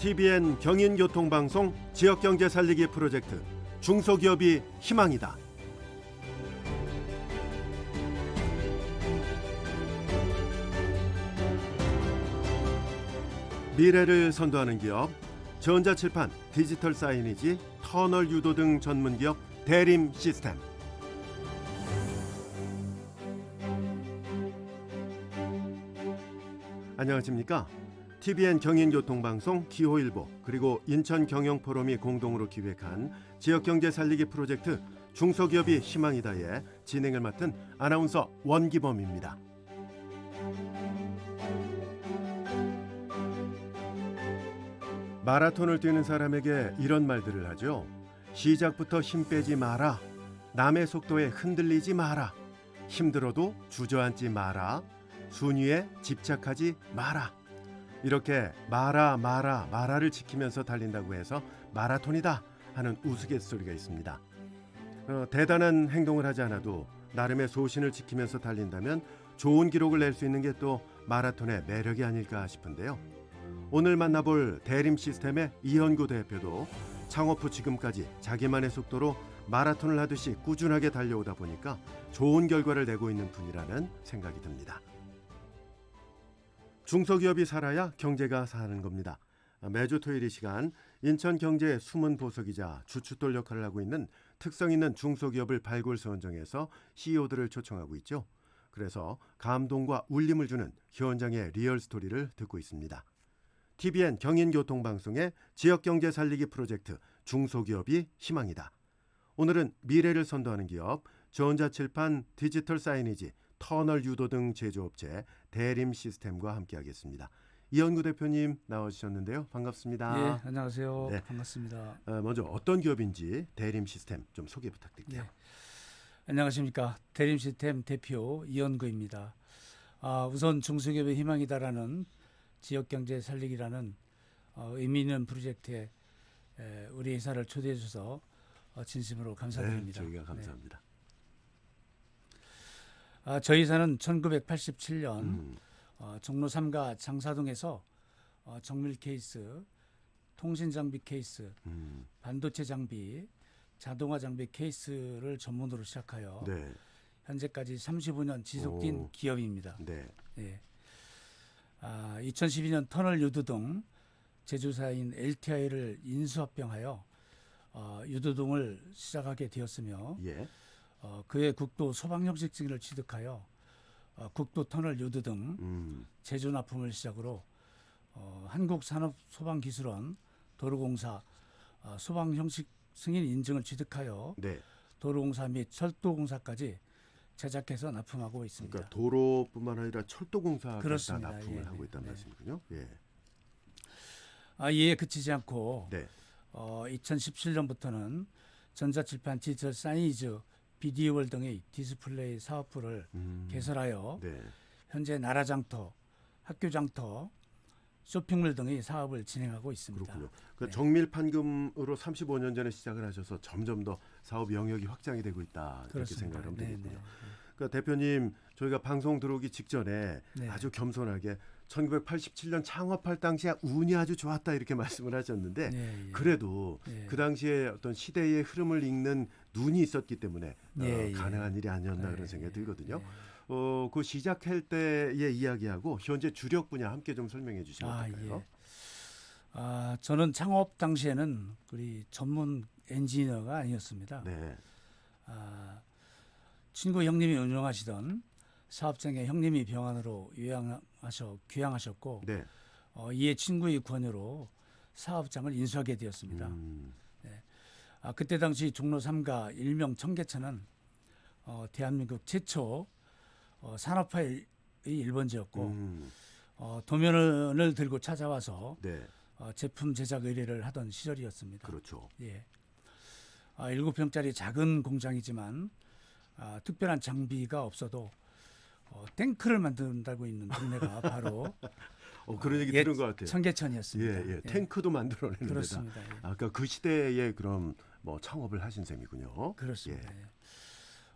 TBN 경인교통방송 지역경제 살리기 프로젝트 중소기업이 희망이다. 미래를 선도하는 기업, 전자칠판, 디지털 사이니지, 터널 유도 등 전문 기업 대림 시스템. 안녕하십니까? TBN 경인교통방송 기호일보 그리고 인천경영포럼이 공동으로 기획한 지역경제 살리기 프로젝트 중소기업이 희망이다의 진행을 맡은 아나운서 원기범입니다. 마라톤을 뛰는 사람에게 이런 말들을 하죠. 시작부터 힘 빼지 마라. 남의 속도에 흔들리지 마라. 힘들어도 주저앉지 마라. 순위에 집착하지 마라. 이렇게 마라 마라 마라를 지키면서 달린다고 해서 마라톤이다 하는 우스갯소리가 있습니다. 어, 대단한 행동을 하지 않아도 나름의 소신을 지키면서 달린다면 좋은 기록을 낼 수 있는 게 또 마라톤의 매력이 아닐까 싶은데요. 오늘 만나볼 대림 시스템의 이현구 대표도 창업 후 지금까지 자기만의 속도로 마라톤을 하듯이 꾸준하게 달려오다 보니까 좋은 결과를 내고 있는 분이라는 생각이 듭니다. 중소기업이 살아야 경제가 사는 겁니다. 매주 토요일 이 시간 인천 경제의 숨은 보석이자 주춧돌 역할을 하고 있는 특성 있는 중소기업을 발굴 선정해서 CEO들을 초청하고 있죠. 그래서 감동과 울림을 주는 현장의 리얼 스토리를 듣고 있습니다. TBN 경인교통방송의 지역경제 살리기 프로젝트 중소기업이 희망이다. 오늘은 미래를 선도하는 기업, 전자칠판, 디지털 사이니지, 터널 유도 등 제조업체 대림 시스템과 함께하겠습니다. 이현구 대표님 나와주셨는데요. 반갑습니다. 예, 안녕하세요. 네. 반갑습니다. 어, 먼저 어떤 기업인지 대림 시스템 좀 소개 부탁드릴게요. 예. 안녕하십니까. 대림 시스템 대표 이현구입니다. 아, 우선 중소기업의 희망이다라는 지역 경제 살리기라는 어, 의미 있는 프로젝트에 에, 우리 회사를 초대해 주셔서 어, 진심으로 네, 감사드립니다. 저희가 네. 감사합니다. 아, 저희 회사는 1987년 음, 어, 종로 3가 장사동에서 어, 정밀 케이스, 통신 장비 케이스, 음, 반도체 장비, 자동화 장비 케이스를 전문으로 시작하여 네, 현재까지 35년 지속된 오. 기업입니다. 네, 예. 아, 2012년 터널 유두동 제조사인 LTI를 인수합병하여 어, 유두동을 시작하게 되었으며 예, 어, 그해 국도 소방 형식 증을 취득하여 어, 국도 터널 유두등 음, 제조 납품을 시작으로 어, 한국산업소방기술원 도로공사 어, 소방 형식 승인 인증을 취득하여 네. 도로공사 및 철도공사까지 제작해서 납품하고 있습니다. 그러니까 도로뿐만 아니라 철도공사까지 다. 납품을 예, 하고 네, 있다는 네. 말씀이군요. 예, 아, 이에 그치지 않고 네, 어, 2017년부터는 전자칠판 디지털 사이즈, 비디오월 등의 디스플레이 사업부를 음, 개설하여 네, 현재 나라 장터, 학교 장터, 쇼핑몰 등의 사업을 진행하고 있습니다. 그렇군요. 그 네. 정밀 판금으로 35년 전에 시작을 하셔서 점점 더 사업 영역이 확장이 되고 있다 이렇게 그렇습니다. 생각하면 네, 되겠군요. 네. 그러니까 대표님 저희가 방송 들어오기 직전에 네. 아주 겸손하게 1987년 창업할 당시에 운이 아주 좋았다 이렇게 말씀을 하셨는데 네, 예. 그래도 예. 그 당시에 어떤 시대의 흐름을 읽는 눈이 있었기 때문에 어, 예, 예. 가능한 일이 아니었나 네, 그런 생각이 예, 들거든요. 예. 어, 그 시작할 때의 이야기하고 현재 주력 분야 함께 좀 설명해 주시면 아, 어떨까요? 예. 아, 저는 창업 당시에는 우리 전문 엔지니어가 아니었습니다. 네. 아, 친구 형님이 운영하시던 사업장에 형님이 병원으로 요양하셔 귀향하셨고 네. 어, 이에 친구의 권유로 사업장을 인수하게 되었습니다. 음, 아, 그때 당시 종로 3가 일명 청계천은 어, 대한민국 최초 어, 산업화의 일번지였고 음, 어, 도면을 들고 찾아와서 네. 어, 제품 제작 의뢰를 하던 시절이었습니다. 그렇죠. 예. 아, 7평짜리 작은 공장이지만 아, 특별한 장비가 없어도 어, 탱크를 만든다고 있는 동네가 바로 어, 그런 얘기 옛 들은 것 같아요. 청계천이었습니다. 예, 예. 탱크도 만들어내는 데다. 그렇습니다. 예. 아까 그 시대에 그럼 뭐 창업을 하신 셈이군요. 그렇습니다. 예. 예.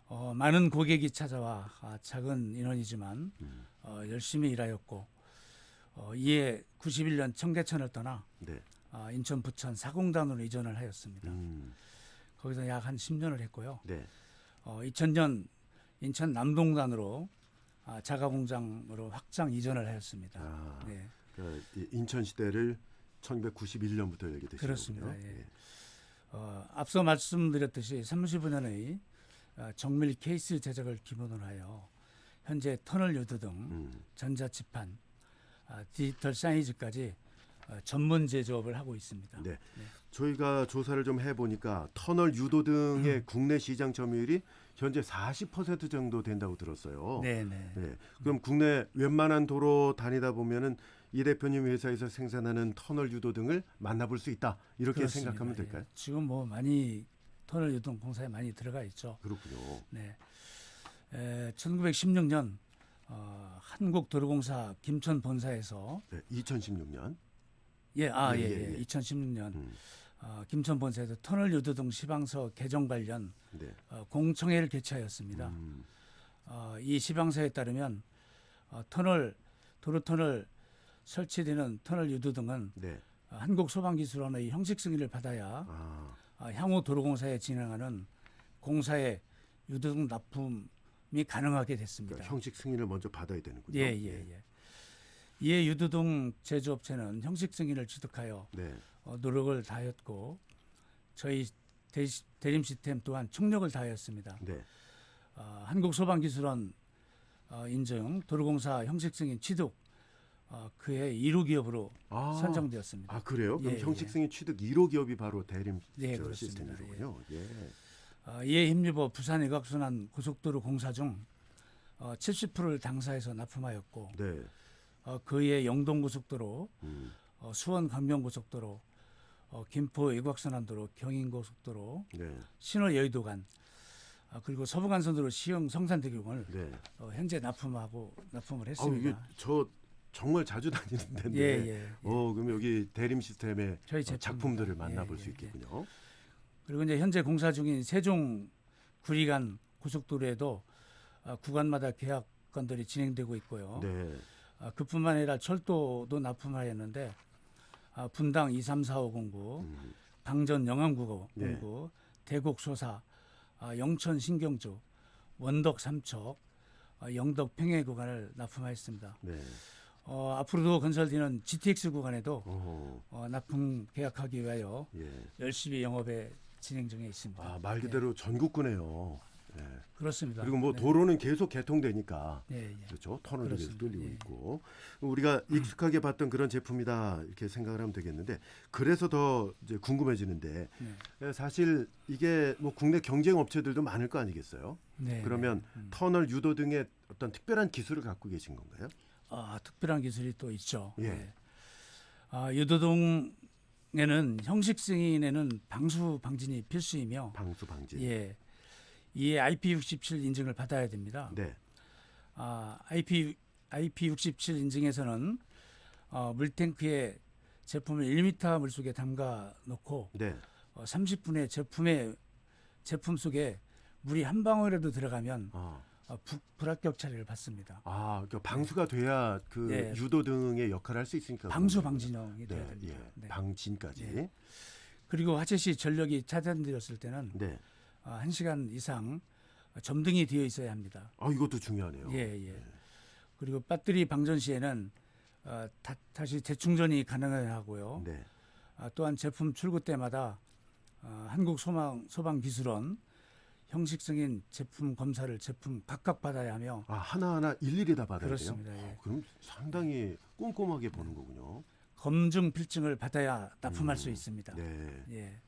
어, 많은 고객이 찾아와 아, 작은 인원이지만 음, 어, 열심히 일하였고 어, 이에 91년 청계천을 떠나 네. 아, 인천 부천 사공단으로 이전을 하였습니다. 음, 거기서 약 한 10년을 했고요. 네. 어, 2000년 인천 남동단으로 아, 자가 공장으로 확장 이전을 하였습니다. 아, 네. 그 이- 인천 시대를 1991년부터 열게 되시군요. 그렇습니다. 예. 어, 앞서 말씀드렸듯이 35년의 어, 정밀 케이스 제작을 기본으로 하여 현재 터널 유도 등 음, 전자치판, 아, 디지털 사이즈까지 어, 전문 제조업을 하고 있습니다. 네. 저희가 조사를 좀 해보니까 터널 유도 등의 음. 국내 시장 점유율이 현재 40% 정도 된다고 들었어요. 네, 네. 네. 그럼 국내 웬만한 도로 다니다 보면은 이 대표님 회사에서 생산하는 터널 유도 등을 만나볼 수 있다 이렇게 그렇습니다. 생각하면 예. 될까요? 지금 뭐 많이 터널 유동 공사에 많이 들어가 있죠. 그렇군요. 네. 에, 1916년 어, 한국도로공사 김천 본사에서 네, 2016년. 예, 아, 예, 예, 예, 예, 예. 2016년 음, 어, 김천 본사에서 터널 유도동 시방서 개정 관련 네. 어, 공청회를 개최하였습니다. 음, 어, 이 시방서에 따르면 어, 터널 도로 터널 설치되는 터널 유도 등은 네. 어, 한국 소방기술원의 형식 승인을 받아야 아, 어, 향후 도로공사에 진행하는 공사의 유도등 납품이 가능하게 됐습니다. 그러니까 형식 승인을 먼저 받아야 되는군요. 예, 예, 예. 이에 유도등 제조업체는 형식 승인을 취득하여 네. 어, 노력을 다하였고 저희 대, 대림 시스템 또한 총력을 다하였습니다. 네. 어, 한국소방기술원 어, 인증 도로공사 형식 승인 취득 어, 그의 1호 기업으로 아, 선정되었습니다. 아 그래요? 그럼 예, 형식 예. 승인 취득 1호 기업이 바로 대림 네, 저 그렇습니다. 시스템이군요. 예. 어, 이에 힘입어 부산 외곽순환 고속도로 공사 중 어, 70%를 당사에서 납품하였고 네. 어, 그의 영동 고속도로, 음, 어, 수원 강변 고속도로, 어, 김포 외곽순환도로, 경인고속도로, 네. 신호 여의도 간 아, 그리고 서부간선도로 시흥 성산대교를 네. 어, 현재 납품하고 납품을 아 이게 했습니다. 저 정말 자주 다니는 데인데. 예, 예, 예. 어, 그럼 여기 대림 시스템의 저희 어, 제품 작품들을 만나볼 예, 수 예, 있겠군요. 그리고 이제 현재 공사 중인 세종 구리간 고속도로에도 아, 구간마다 계약 건들이 진행되고 있고요. 네. 아, 그뿐만 아니라 철도도 납품하였는데 아, 분당 23450구, 음, 방전 영암구고 네. 공구, 대곡 소사, 아, 영천 신경주, 원덕 삼척, 아, 영덕 평해 구간을 납품하였습니다. 네. 어, 앞으로도 건설되는 GTX 구간에도 어, 어, 납품 계약하기 위하여 예. 열심히 영업에 진행 중에 있습니다. 아, 말 그대로 전국구네요. 예. 그렇습니다. 그리고 뭐 네. 도로는 계속 개통되니까 예, 예. 그렇죠. 터널도 계속. 뚫리고 예. 있고 우리가 익숙하게 봤던 그런 제품이다 이렇게 생각을 하면 되겠는데 그래서 더 이제 궁금해지는데 네. 예, 사실 이게 뭐 국내 경쟁 업체들도 많을 거 아니겠어요? 네, 그러면 네. 음. 터널 유도 등의 어떤 특별한 기술을 갖고 계신 건가요? 아, 특별한 기술이 또 있죠. 예. 네. 아, 유도동에는 형식 승인에는 방수 방진이 필수이며 방수 방지. 예. 이에 IP67 인증을 받아야 됩니다. 네. 아, IP IP67 인증에서는 어, 물탱크에 제품을 1m 물속에 담가 놓고 네. 어, 30분에 제품의 제품 속에 물이 한 방울이라도 들어가면 아, 어, 불, 불합격 처리를 받습니다. 아 그러니까 방수가 돼야 그 예. 유도 등의 역할을 할 수 있으니까. 방수. 방진형이 돼야 네, 됩니다. 예. 네. 방진까지. 예. 그리고 화재 시 전력이 차단되었을 때는 네. 어, 1시간 이상 점등이 되어 있어야 합니다. 아 이것도 중요하네요. 예, 예. 그리고 배터리 방전 시에는 어, 다, 다시 재충전이 가능하고요. 네. 아, 또한 제품 출고 때마다 어, 한국 소방 소방 기술원 형식 승인 제품 검사를 제품 각각 받아야 하며 아 하나하나 일일이 다 받아야 그렇습니다. 돼요. 예. 어, 그럼 상당히 꼼꼼하게 보는 거군요. 검증 필증을 받아야 납품할 음, 수 있습니다. 네. 예.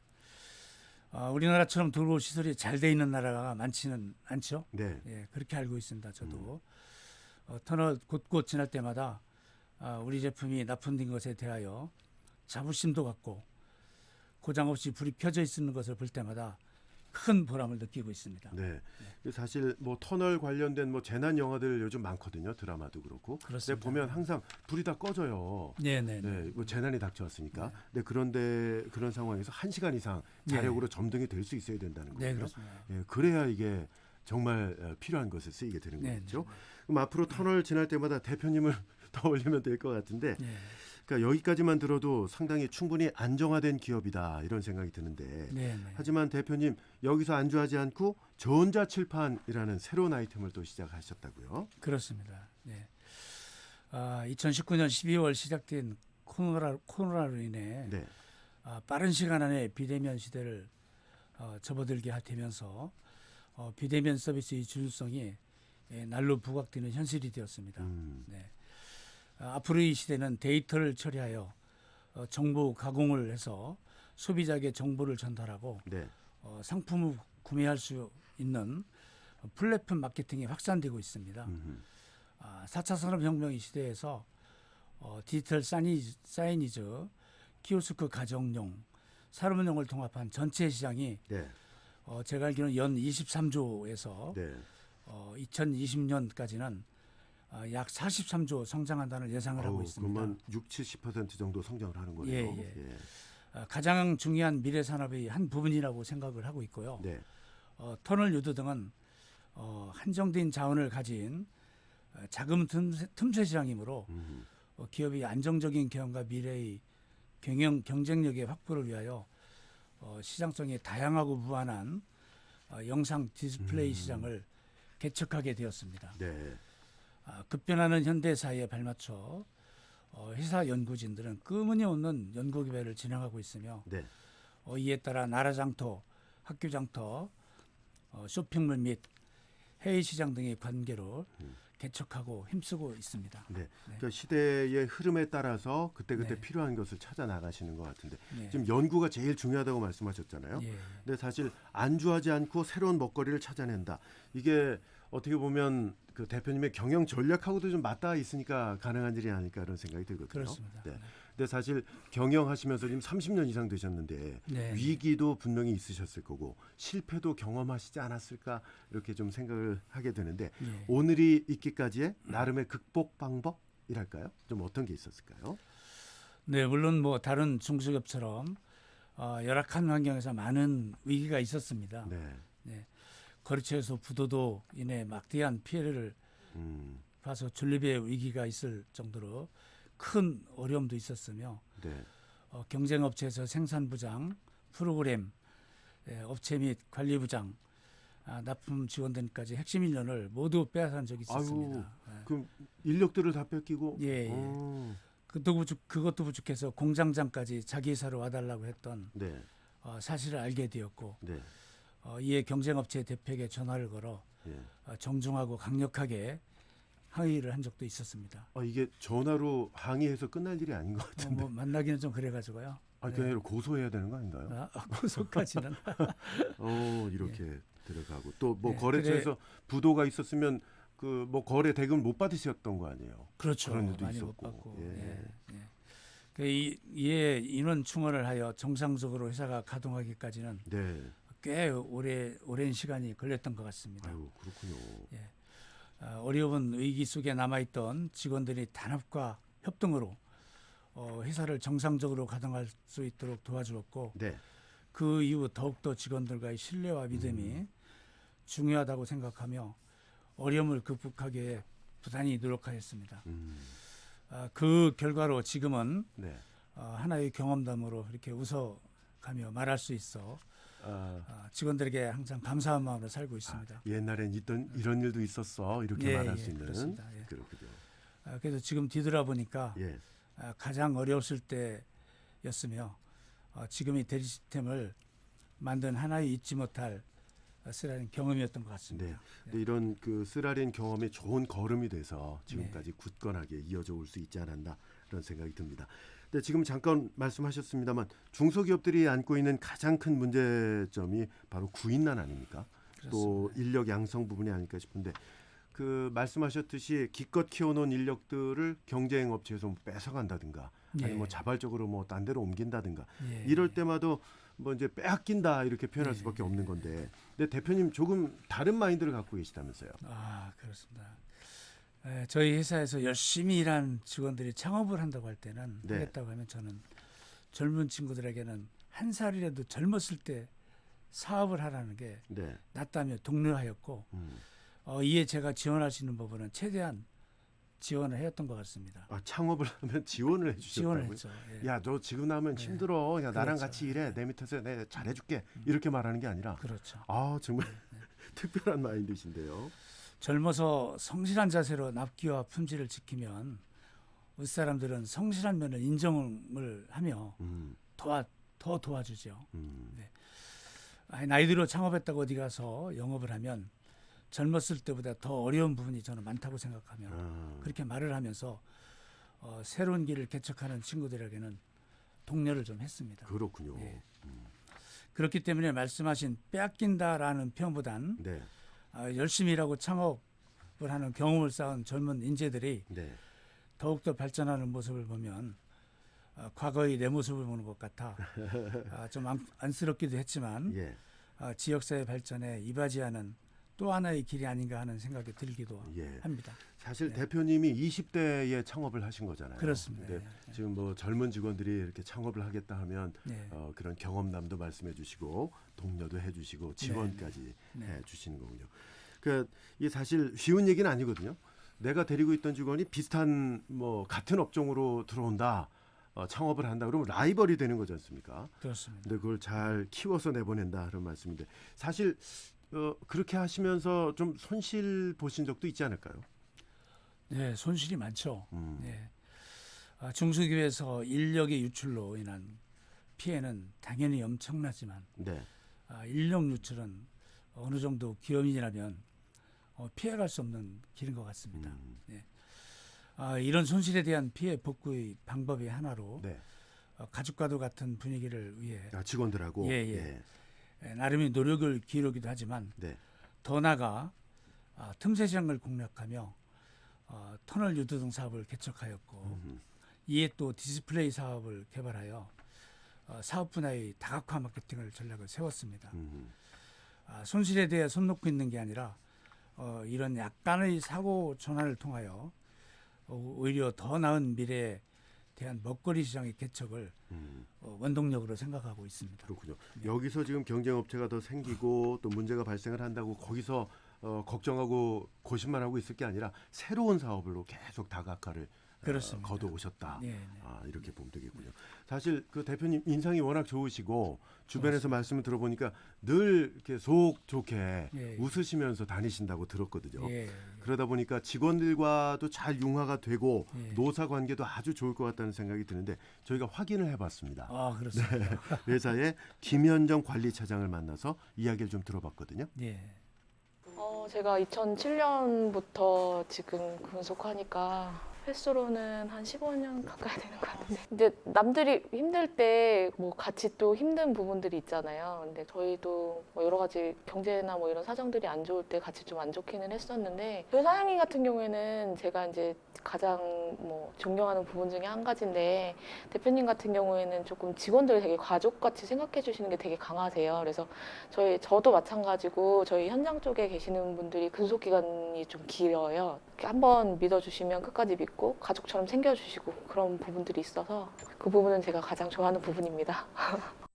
아, 우리나라처럼 도로 시설이 잘 돼 있는 나라가 많지는 않죠. 네. 예, 그렇게 알고 있습니다. 저도 음. 어, 터널 곳곳 지날 때마다 아, 우리 제품이 납품된 것에 대하여 자부심도 갖고 고장 없이 불이 켜져 있는 것을 볼 때마다 큰 보람을 느끼고 있습니다. 네. 사실 뭐 터널 관련된 뭐 재난 영화들 요즘 많거든요. 드라마도 그렇고. 그렇습니다. 보면 항상 불이 다 꺼져요. 네, 네, 네. 네, 뭐 재난이 닥쳐왔으니까. 네, 그런데 그런 상황에서 한 시간 이상 자력으로 점등이 될 수 있어야 된다는 거예요. 네, 그렇습니다. 예, 그래야 이게 정말 어, 필요한 것에 쓰이게 되는 네, 거죠. 그럼 앞으로 터널 지날 때마다 대표님을 떠올리면 될 것 같은데 네. 그러니까 여기까지만 들어도 상당히 충분히 안정화된 기업이다 이런 생각이 드는데 네, 네. 하지만 대표님 여기서 안주하지 않고 전자 칠판이라는 새로운 아이템을 또 시작하셨다고요? 그렇습니다. 네. 아, 2019년 12월 시작된 코로나, 코로나로 인해 네. 아, 빠른 시간 안에 비대면 시대를 어, 접어들게 되면서 어, 비대면 서비스의 주요성이 예, 날로 부각되는 현실이 되었습니다. 음, 네. 아, 앞으로 이 시대는 데이터를 처리하여 어, 정보 가공을 해서 소비자에게 정보를 전달하고 네. 어, 상품을 구매할 수 있는 어, 플랫폼 마케팅이 확산되고 있습니다. 음흠. 아, 4차 산업혁명의 시대에서 어, 디지털 사이니즈, 사이니즈, 키오스크 가정용, 산업용을 통합한 전체 시장이 네. 어, 제가 알기로는 연 23조에서 네. 어, 2020년까지는 어, 약 43조 성장한다는 예상을 하고 어우, 있습니다. 그러면 6, 70% 정도 성장을 하는 거네요. 예, 예. 어, 가장 중요한 미래 산업의 한 부분이라고 생각을 하고 있고요. 네. 어, 터널 유도 등은 어, 한정된 자원을 가진 어, 자금 틈새, 틈새 시장이므로 음, 어, 기업이 안정적인 경영과 미래의 경영 경쟁력의 확보를 위하여 어, 시장성이 다양하고 무한한 어, 영상 디스플레이 음. 시장을 개척하게 되었습니다. 네. 아, 급변하는 현대 사회에 발맞춰 어, 회사 연구진들은 끄문이 없는 연구 개발을 진행하고 있으며 네. 어, 이에 따라 나라 장터, 학교 장터, 어, 쇼핑몰 및 해외 시장 등의 관계를 음. 개척하고 힘쓰고 있습니다. 네. 그러니까 시대의 흐름에 따라서 그때그때 네. 필요한 것을 찾아 나가시는 것 같은데 네. 지금 연구가 제일 중요하다고 말씀하셨잖아요. 예. 근데 사실 안주하지 않고 새로운 먹거리를 찾아낸다. 이게 어떻게 보면 그 대표님의 경영 전략하고도 좀 맞닿아 있으니까 가능한 일이 아닐까 이런 생각이 들거든요. 그렇습니다. 네. 근데 사실 경영하시면서 지금 30년 이상 되셨는데 네. 위기도 분명히 있으셨을 거고 실패도 경험하시지 않았을까 이렇게 좀 생각을 하게 되는데 예. 오늘이 있기까지의 나름의 극복 방법이랄까요? 좀 어떤 게 있었을까요? 네, 물론 뭐 다른 중소기업처럼 어, 열악한 환경에서 많은 위기가 있었습니다. 네. 거래처에서 부도도 인해 막대한 피해를 음. 봐서 존립의 위기가 있을 정도로 큰 어려움도 있었으며 네. 어, 경쟁업체에서 생산부장, 프로그램, 예, 업체 및 관리부장, 아, 납품 직원들까지 핵심 인력을 모두 빼앗은 적이 있었습니다. 예. 그럼 인력들을 다 뺏기고 예, 예. 어, 그것도 부족, 그것도 부족해서 공장장까지 자기 회사로 와달라고 했던 네. 어, 사실을 알게 되었고 네. 어, 이에 경쟁업체 대표에게 전화를 걸어 예. 어, 정중하고 강력하게 항의를 한 적도 있었습니다. 아, 이게 전화로 항의해서 끝날 일이 아닌 것 어, 같은데. 뭐 만나기는 좀 그래가지고요. 아, 그게 아니라 고소해야 되는 거 아닌가요? 아, 고소까지는 어, 이렇게 들어가고 또 뭐 네, 거래처에서 부도가 있었으면 그 뭐 거래 대금 못 받으셨던 거 아니에요? 그렇죠. 그런 일도 많이 있었고, 못 받고. 예. 예. 예. 그 이, 이에 인원 충원을 하여 정상적으로 회사가 가동하기까지는 네. 꽤 오래 오랜 시간이 걸렸던 것 같습니다. 아유, 그렇군요. 아, 어려운 위기 속에 남아있던 직원들이 단합과 협동으로 어, 회사를 정상적으로 가동할 수 있도록 도와주었고 네. 그 이후 더욱더 직원들과의 신뢰와 믿음이 음. 중요하다고 생각하며 어려움을 극복하기 위해 부단히 노력하였습니다. 음. 아, 그 결과로 지금은 네. 어, 하나의 경험담으로 이렇게 웃어가며 말할 수 있어 아, 아, 직원들에게 항상 감사한 마음으로 살고 있습니다. 옛날엔 있던 이런 일도 있었어. 이렇게 예, 말할 예, 수 있는 그렇습니다. 예. 그렇군요. 아, 그래서 지금 뒤돌아보니까 예. 아, 가장 어려웠을 때였으며 어, 지금의 대리 시스템을 만든 하나의 잊지 못할 어, 쓰라는 경험이었던 것 같습니다. 네. 근데 이런 그 쓰라린 경험이 좋은 걸음이 돼서 지금까지 네. 굳건하게 이어져 올 수 있지 않았나 그런 생각이 듭니다. 근데 지금 잠깐 말씀하셨습니다만 중소기업들이 안고 있는 가장 큰 문제점이 바로 구인난 아닙니까? 또 그렇습니다. 인력 양성 부분이 아닐까 싶은데 그 말씀하셨듯이 기껏 키워놓은 인력들을 경쟁 업체에서 뭐 뺏어간다든가 아니면 뭐 예. 자발적으로 뭐 딴 데로 옮긴다든가 예, 이럴 예. 때마다 뭐 이제 빼앗긴다 이렇게 표현할 네, 수밖에 네, 없는 네, 건데 근데 대표님 조금 다른 마인드를 갖고 계시다면서요? 아 그렇습니다. 에, 저희 회사에서 열심히 일한 직원들이 창업을 한다고 할 때는 네. 하겠다고 하면 저는 젊은 친구들에게는 한 살이라도 젊었을 때 사업을 하라는 게 네. 낫다며 독려하였고 음. 어, 이에 제가 지원할 수 있는 부분은 최대한 지원을 해왔던 것 같습니다. 아, 창업을 하면 지원을 지원을 해주셨다고요? 했죠. 예. 야, 너 지금 나면 네. 힘들어. 나랑 그렇죠. 같이 일해. 내 밑에서 내 잘해줄게. 이렇게 말하는 게 아니라, 그렇죠. 아 정말 특별한 마인드신데요. 젊어서 성실한 자세로 납기와 품질을 지키면 우리 사람들은 성실한 면을 인정을 하며 음, 도와 더 도와주죠. 음, 아니, 나이 들어 창업했다고 어디 가서 영업을 하면 젊었을 때보다 더 어려운 부분이 저는 많다고 생각하며 아, 그렇게 말을 하면서 어, 새로운 길을 개척하는 친구들에게는 독려를 좀 했습니다. 그렇군요. 예. 그렇기 때문에 말씀하신 빼앗긴다라는 표현보단 네, 아, 열심히 일하고 창업을 하는 경험을 쌓은 젊은 인재들이 네, 더욱더 발전하는 모습을 보면 아, 과거의 내 모습을 보는 것 같아. 아, 좀 안, 안쓰럽기도 했지만 예, 아, 지역사회 발전에 이바지하는 또 하나의 길이 아닌가 하는 생각이 들기도 예. 합니다. 사실 네. 대표님이 20대에 창업을 하신 거잖아요. 그렇습니다. 예, 지금 뭐 젊은 직원들이 이렇게 창업을 하겠다 하면 네. 어, 그런 경험담도 말씀해 주시고 동료도 해 주시고 지원까지 네. 해 주시는 거군요. 그 이게 사실 쉬운 얘기는 아니거든요. 내가 데리고 있던 직원이 비슷한 뭐 같은 업종으로 들어온다. 어, 창업을 한다 그러면 라이벌이 되는 거지 않습니까? 그렇습니다. 근데 그걸 잘 키워서 내보낸다 그런 말씀인데 사실 어, 그렇게 하시면서 좀 손실 보신 적도 있지 않을까요? 네, 손실이 많죠. 음. 네. 아, 중소기업에서 인력의 유출로 인한 피해는 당연히 엄청나지만 네. 아, 인력 유출은 어느 정도 기업인이라면 어, 피해갈 수 없는 길인 것 같습니다. 음. 아, 이런 손실에 대한 피해 복구의 방법의 하나로 네. 어, 가족과도 같은 분위기를 위해 아, 직원들하고 예, 예. 에, 나름의 노력을 기울이기도 하지만 네. 더 나아가 아, 틈새 시장을 공략하며 어, 터널 유도 등 사업을 개척하였고 음. 이에 또 디스플레이 사업을 개발하여 어, 사업 분야의 다각화 마케팅을 전략을 세웠습니다. 음. 아, 손실에 대해 손 놓고 있는 게 아니라 어, 이런 약간의 사고 전환을 통하여 어, 오히려 더 나은 미래에 대한 먹거리 시장의 개척을 음. 어, 원동력으로 생각하고 있습니다. 그렇군요. 여기서 지금 경쟁 업체가 더 생기고 또 문제가 발생을 한다고 거기서 어, 걱정하고 고심만 하고 있을 게 아니라 새로운 사업으로 계속 다각화를 그렇습니다. 어, 거둬 오셨다. 네, 네. 아, 이렇게 보면 되겠군요. 사실 그 대표님 인상이 워낙 좋으시고 주변에서 말씀을 들어보니까 늘 이렇게 속 좋게 예, 예. 웃으시면서 다니신다고 들었거든요. 예, 그러다 보니까 직원들과도 잘 융화가 되고 예. 노사 관계도 아주 좋을 것 같다는 생각이 드는데 저희가 확인을 해봤습니다. 아 그렇습니다. 회사의 김현정 관리차장을 만나서 이야기를 좀 들어봤거든요. 예. 어, 제가 2007년부터 지금 근속하니까 횟수로는 한 15년 가까이 되는 것 같은데. 근데 남들이 힘들 때 뭐 같이 또 힘든 부분들이 있잖아요. 근데 저희도 뭐 여러 가지 경제나 뭐 이런 사정들이 안 좋을 때 같이 좀 안 좋기는 했었는데 저희 사장님 같은 경우에는 제가 이제 가장 뭐 존경하는 부분 중에 한 가지인데 대표님 같은 경우에는 조금 직원들을 되게 가족같이 생각해 주시는 게 되게 강하세요. 그래서 저희 저도 마찬가지고 저희 현장 쪽에 계시는 분들이 근속 기간이 좀 길어요. 한번 믿어주시면 끝까지 믿고 가족처럼 챙겨주시고 그런 부분들이 있어서 그 부분은 제가 가장 좋아하는 부분입니다.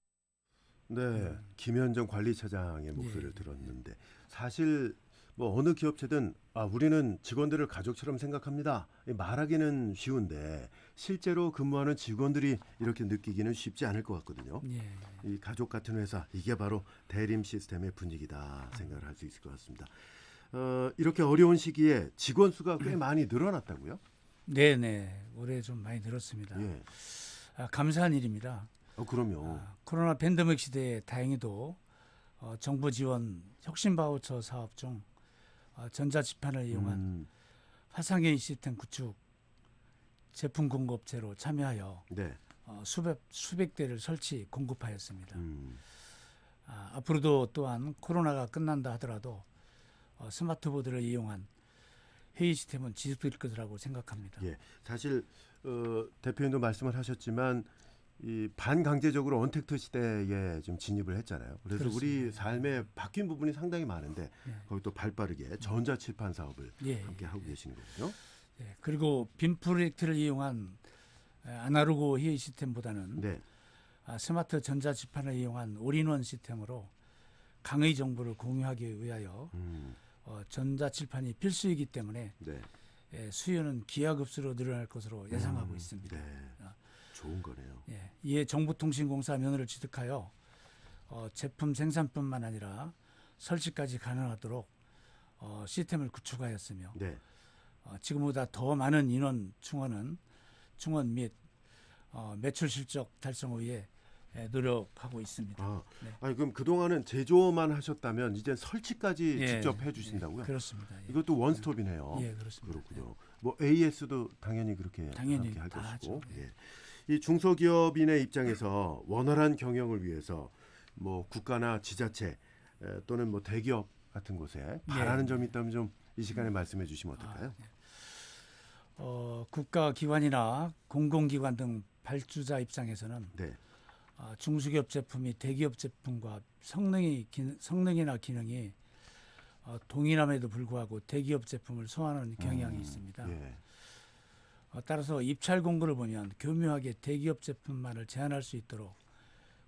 네, 김현정 관리차장의 목소리를 예. 들었는데 사실 뭐 어느 기업체든 아 우리는 직원들을 가족처럼 생각합니다. 이 말하기는 쉬운데 실제로 근무하는 직원들이 이렇게 느끼기는 쉽지 않을 것 같거든요. 예. 이 가족 같은 회사 이게 바로 대림 시스템의 분위기다 생각을 할 수 있을 것 같습니다. 어, 이렇게 어려운 시기에 직원 수가 꽤 많이 늘어났다고요? 네, 네. 올해 좀 많이 늘었습니다. 예. 아, 감사한 일입니다. 어, 그럼요. 아, 코로나 팬데믹 시대에 다행히도 어, 정부 지원 혁신 바우처 사업 중 어, 전자지판을 이용한 음, 화상회의 시스템 구축 제품 공급업체로 참여하여 네. 어, 수백 수백 대를 설치 공급하였습니다. 음, 아, 앞으로도 또한 코로나가 끝난다 하더라도 어, 스마트보드를 이용한 회의 시스템은 지속될 것이라고 생각합니다. 예. 사실 어, 대표님도 말씀을 하셨지만 이 반강제적으로 언택트 시대에 좀 진입을 했잖아요. 그래서 우리 그렇습니다. 삶에 바뀐 부분이 상당히 많은데 예. 거기 또 발빠르게 전자칠판 사업을 예, 함께 하고 계시는 거군요. 예. 그리고 빔 프로젝트를 이용한 에, 아날로그 회의 시스템보다는 네. 아, 스마트 전자지판을 이용한 올인원 시스템으로 강의 정보를 공유하기 위하여 음, 어, 전자칠판이 필수이기 때문에 네. 예, 수요는 기하급수로 늘어날 것으로 예상하고 음, 있습니다. 네. 아. 좋은 거네요. 예, 이에 정보통신공사 면허를 취득하여 어, 제품 생산뿐만 아니라 설치까지 가능하도록 어, 시스템을 구축하였으며 네. 어, 지금보다 더 많은 인원 충원은 충원 및 어, 매출 실적 달성을 위해 예, 노력하고 있습니다. 아, 네. 아니 그럼 그 동안은 제조만 하셨다면 이제 설치까지 예, 직접 해주신다고요? 예, 그렇습니다. 예. 이것도 원스톱이네요. 예, 그렇습니다. 그렇군요. 뭐 AS도 당연히 그렇게 당연히 할다 것이고. 예. 예. 이 중소기업인의 입장에서 원활한 경영을 위해서 뭐 국가나 지자체 에, 또는 뭐 대기업 같은 곳에 바라는 점이 있다면 좀 이 시간에 말씀해 주시면 어떨까요? 아, 예. 어, 국가 기관이나 공공기관 등 발주자 입장에서는 네. 아, 중소기업 제품이 대기업 제품과 성능이 기, 성능이나 기능이 어, 동일함에도 불구하고 대기업 제품을 소화하는 경향이 음, 있습니다. 예. 어, 따라서 입찰 공고를 보면 교묘하게 대기업 제품만을 제한할 수 있도록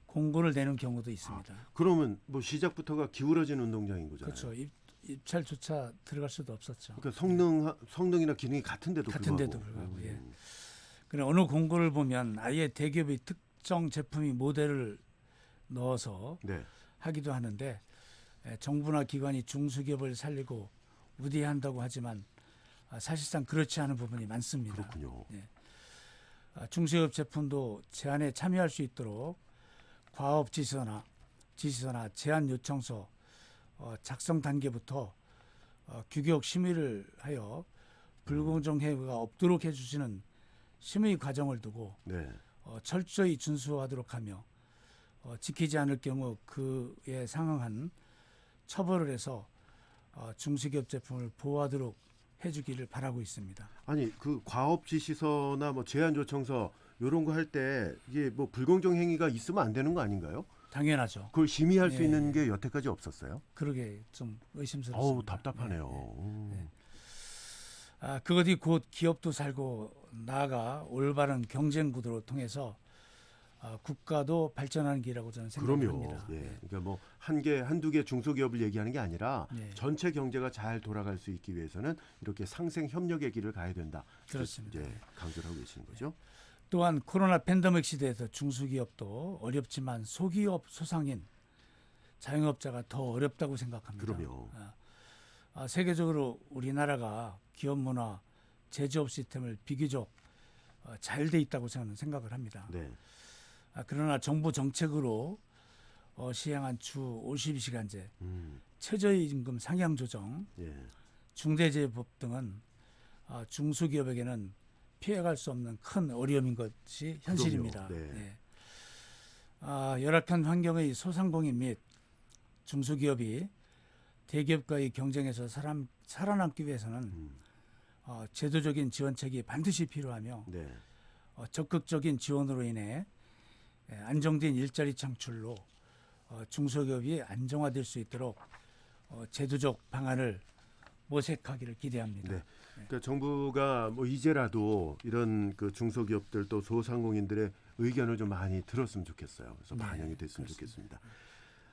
공고를 내는 경우도 있습니다. 그러면 뭐 시작부터가 기울어진 운동장인 거잖아요. 그렇죠. 입, 입찰조차 들어갈 수도 없었죠. 그러니까 성능 성능이나 기능이 같은데도 같은데도 불구하고. 불구하고, 예. 음. 그래 어느 공고를 보면 아예 대기업이 특 정 제품이 모델을 넣어서 네. 하기도 하는데 에, 정부나 기관이 중소기업을 살리고 우대한다고 하지만 아, 사실상 그렇지 않은 부분이 많습니다. 그렇군요. 아, 중소기업 제품도 제안에 참여할 수 있도록 과업 지시서나 지시서나 제안 요청서 어, 작성 단계부터 어, 규격 심의를 하여 불공정 행위가 없도록 해주시는 심의 과정을 두고 네. 어, 철저히 준수하도록 하며 어, 지키지 않을 경우 그에 상응한 처벌을 해서 어, 중소기업 제품을 보호하도록 해주기를 바라고 있습니다. 아니 그 과업 지 시서나 뭐 제안 요청서 이런 거 할 때 이게 뭐 불공정 행위가 있으면 안 되는 거 아닌가요? 당연하죠. 그걸 심의할 수 예. 있는 게 여태까지 없었어요. 그러게 좀 의심스럽습니다. 어우 답답하네요. 네, 네. 음. 아, 그것이 곧 기업도 살고 나아가 올바른 경쟁 구도로 통해서 아, 국가도 발전하는 길이라고 저는 그럼요. 생각합니다. 예. 네. 그러니까 뭐 한 개, 한두 개 중소기업을 얘기하는 게 아니라 네. 전체 경제가 잘 돌아갈 수 있기 위해서는 이렇게 상생 협력의 길을 가야 된다. 그렇습니다. 이제 강조를 하고 계시는 거죠. 또한 코로나 팬데믹 시대에서 중소기업도 어렵지만 소기업 소상인 자영업자가 더 어렵다고 생각합니다. 그럼요. 아, 아, 세계적으로 우리나라가 기업 문화, 제조업 시스템을 비교적 어, 잘돼 있다고 저는 생각을 합니다. 네. 아, 그러나 정부 정책으로 어, 시행한 주 52시간제, 음. 최저임금 상향 조정, 예. 중대재해법 등은 아, 중소기업에게는 피해갈 수 없는 큰 어려움인 것이 현실입니다. 네. 예. 아, 열악한 환경의 소상공인 및 중소기업이 대기업과의 경쟁에서 사람, 살아남기 위해서는 음. 어, 제도적인 지원책이 반드시 필요하며 네. 어, 적극적인 지원으로 인해 예, 안정된 일자리 창출로 어, 중소기업이 안정화될 수 있도록 어, 제도적 방안을 모색하기를 기대합니다. 네. 그러니까 정부가 뭐 이제라도 이런 그 중소기업들 또 소상공인들의 의견을 좀 많이 들었으면 좋겠어요. 그래서 네, 반영이 됐으면 그렇습니다. 좋겠습니다.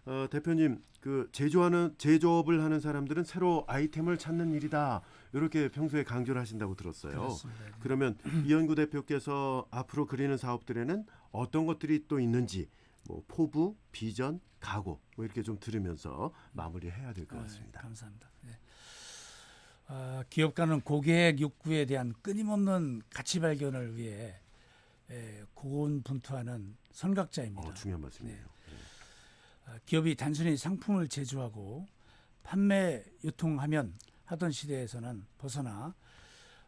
어, 대표님, 그 제조하는 제조업을 하는 사람들은 새로 아이템을 찾는 일이다. 이렇게 평소에 강조를 하신다고 들었어요. 그렇습니다. 네. 그러면 이현구 대표께서 앞으로 그리는 사업들에는 어떤 것들이 또 있는지 뭐 포부, 비전, 각오 뭐 이렇게 좀 들으면서 마무리해야 될것 아, 같습니다. 감사합니다. 네. 아, 기업가는 고객 욕구에 대한 끊임없는 가치 발견을 위해 에, 고군분투하는 선각자입니다. 어, 중요한 말씀이에요. 아, 기업이 단순히 상품을 제조하고 판매 유통하면 하던 시대에서는 벗어나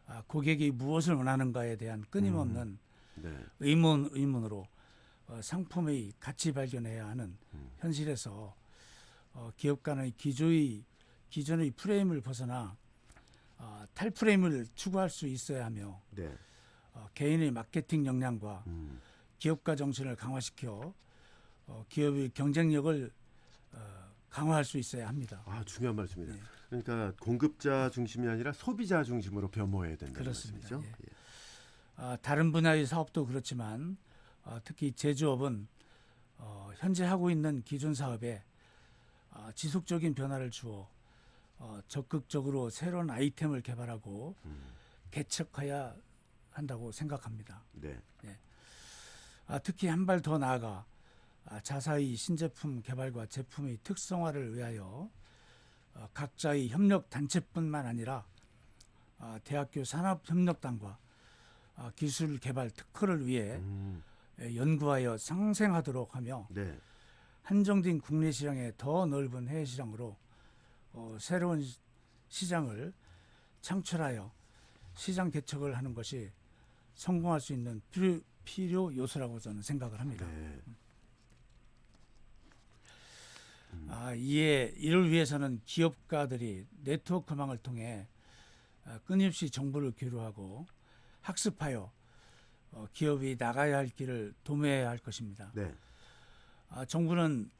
아, 고객이 무엇을 원하는가에 대한 끊임없는 네. 의문 의문으로 어, 상품의 가치 발견해야 하는 음. 현실에서 어, 기업 간의 기존의 기존의 프레임을 벗어나 어, 탈 프레임을 추구할 수 있어야 하며 네. 어, 개인의 마케팅 역량과 음. 기업가 정신을 강화시켜 어, 기업의 경쟁력을 어, 강화할 수 있어야 합니다. 아 중요한 말씀입니다. 네. 그러니까 공급자 중심이 아니라 소비자 중심으로 변모해야 된다는 그렇습니다. 말씀이죠. 예. 아, 다른 분야의 사업도 그렇지만 어, 특히 제조업은 어, 현재 하고 있는 기존 사업에 어, 지속적인 변화를 주어 어, 적극적으로 새로운 아이템을 개발하고 음. 개척해야 한다고 생각합니다. 네. 아, 특히 한 발 더 나아가 아, 자사의 신제품 개발과 제품의 특성화를 위하여 어, 각자의 협력 단체뿐만 아니라 아, 대학교 산업협력단과 아, 기술 개발 특허를 위해 음, 에, 연구하여 상생하도록 하며 네. 한정된 국내 시장에 더 넓은 해외 시장으로 어, 새로운 시- 시장을 창출하여 시장 개척을 하는 것이 성공할 수 있는 필요, 필요 요소라고 저는 생각을 합니다. 네. 아, 이에 이를 위해서는 기업가들이 네트워크망을 통해 아, 끊임없이 정보를 교류하고 학습하여 어, 기업이 나가야 할 길을 도모해야 할 것입니다. 네. 아, 정부는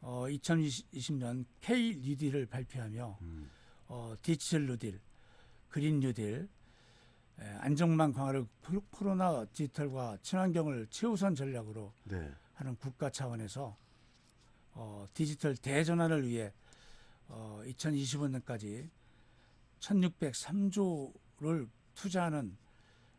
어, 2020년 K 뉴딜을 발표하며 음, 어, 디지털 뉴딜, 그린 뉴딜, 에, 안정망 강화를 포- 코로나 디지털과 친환경을 최우선 전략으로 네. 하는 국가 차원에서 어, 디지털 대전환을 위해 어, 2025년까지 1,603조를 투자하는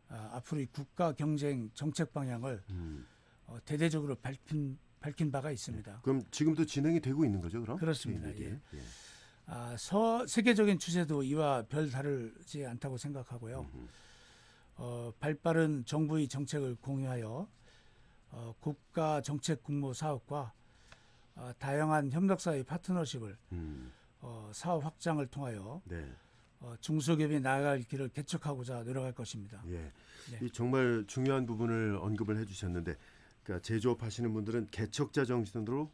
아, 앞으로의 국가 경쟁 정책 방향을 음. 어, 대대적으로 밝힌, 밝힌 바가 있습니다. 그럼 지금도 진행이 되고 있는 거죠, 그럼? 그렇습니다. 네, 네, 예. 아, 서, 세계적인 추세도 이와 별 다르지 않다고 생각하고요. 음, 어, 발빠른 정부의 정책을 공유하여 어, 국가 정책 공모 사업과 어, 다양한 협력사의 파트너십을 음, 어, 사업 확장을 통하여 네. 어, 중소기업이 나아갈 길을 개척하고자 노력할 것입니다. 예. 네. 이 정말 중요한 부분을 언급을 해주셨는데, 그러니까 제조업 하시는 분들은 개척자 정신으로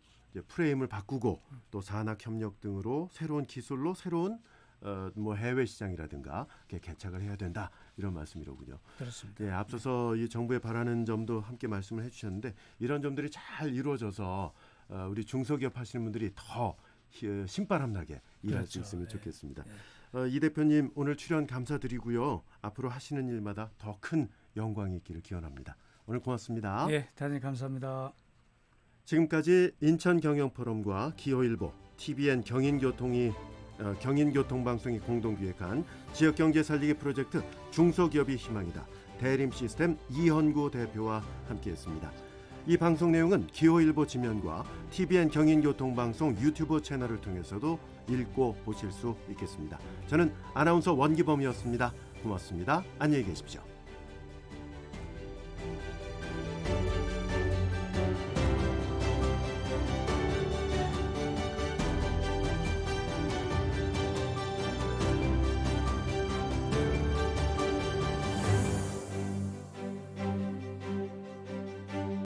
프레임을 바꾸고 또 산학 협력 등으로 새로운 기술로 새로운 어, 뭐 해외 시장이라든가 개척을 해야 된다 이런 말씀이로군요. 그렇습니다. 예, 앞서서 이 정부에 바라는 점도 함께 말씀을 해주셨는데 이런 점들이 잘 이루어져서 어, 우리 중소기업 하시는 분들이 더 히- 신바람 나게 일할 수 그렇죠. 있으면 예. 좋겠습니다. 예. 어, 이 대표님 오늘 출연 감사드리고요. 앞으로 하시는 일마다 더 큰 영광이 있기를 기원합니다. 오늘 고맙습니다. 예, 대단히 감사합니다. 지금까지 인천 경영 포럼과 기호일보, TBN 경인교통이 어, 경인교통방송이 공동 기획한 지역경제 살리기 프로젝트 중소기업이 희망이다. 대림 시스템 이현구 대표와 함께했습니다. 이 방송 내용은 기호일보 지면과 TBN 경인교통방송 유튜브 채널을 통해서도 읽고 보실 수 있겠습니다. 저는 아나운서 원기범이었습니다. 고맙습니다. 안녕히 계십시오.